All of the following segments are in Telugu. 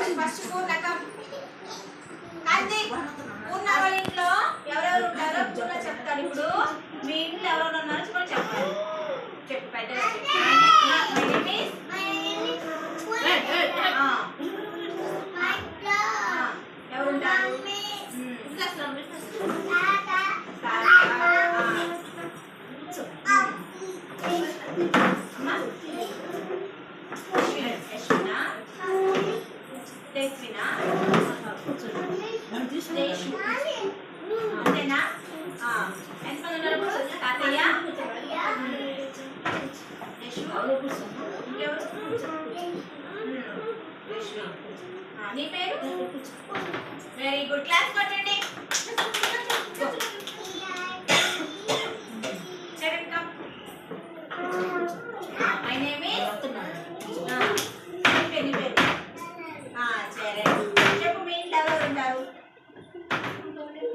చెప్పాలి ఫస్ట్ పూర్ణకం కార్తీక్ పూర్ణ వాళ్ళ ఇంట్లో? ఎవరెవరు ఉంటారో పూర్ణ చెప్తాడు. ఇప్పుడు మీ ఇంట్లో ఎవరెవరు ఉన్నారో చెప్పని చెప్పాలి చెప్పు పెద్ద ఎవరు ఉంటారు అంతేనా ఎంతమంది ఉన్నారు? తాతయ్య? నీ పేరు? వెరీ గుడ్ క్లాస్ కొట్టండి Second come. My name is ఆ, నీ పేరు నీ పేరు ఆ, సరే చెప్పు మీ ఇంట్లో ఎవరు ఉంటారు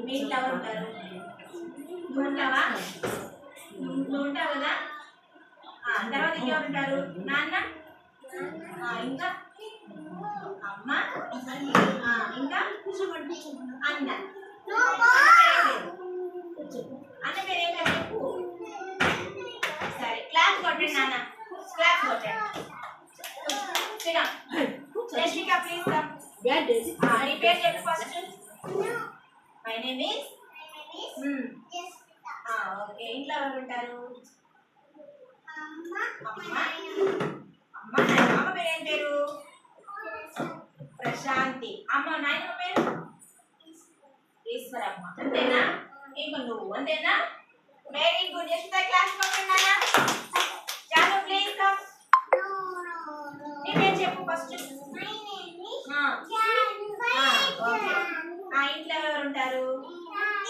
మీ ఇంట్లో ఎవరు ఉంటారు. నువ్వు ఉంటావా? నువ్వు ఉంటావు కదా? తర్వాత ఇంకెవరు ఉంటారు నాన్న ఇంకా? అమ్మ? ఇంకా? అన్న. అన్న పేరు చెప్పు? సరే క్లాస్ కొట్టండి నాన్న. క్లాస్ కొట్టండి. రష్మిక ప్లీజ్ కమ్ నీ పేరు చెప్పు first. My name is okay ఇంట్లో ఎవరు ఉంటారు? అమ్మ అమ్మ నాయన. అమ్మ పేరు ఏం పేరు ప్రశాంతి. అమ్మ నాయనమ్మ పేరు? ఈశ్వరమ్మ. అంతేనా? ఇంక నువ్వు. అంతేనా? వెరీ గుడ్ యశ్విత క్లాస్ పంపినానా జాను ప్లీజ్ కమ్ చెప్పు ఫస్ట్ ఇంట్లో ఎవరు ఉంటారు?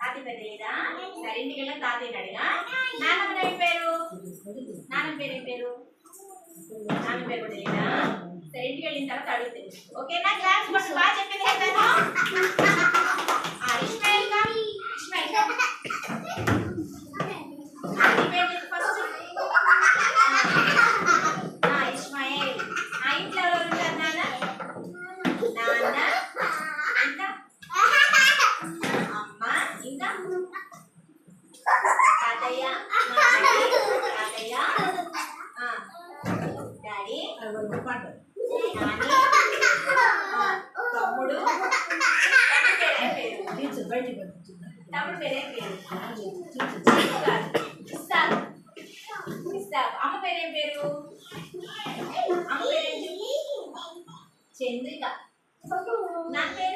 తాతి పేరు లేదా సరే ఇంటికి వెళ్ళి తాతయ్య అడిగా. నాన్నమ్మ ఏం పేరు? నాన్న పేరు ఏం పేరు? నాన్న పేరు కూడా లేదా సరే ఇంటికి వెళ్ళిన తర్వాత అడుగుతుంది ఓకేనా? క్లాస్ బాగా చెప్పింది తమ్ముడు తమ్ముడు పేరే పేరు తమ్ముడు పేరే పేరు అమ్మ పేరేం పేరు అమ్మ పేరేం చంద్రిక నా పేరు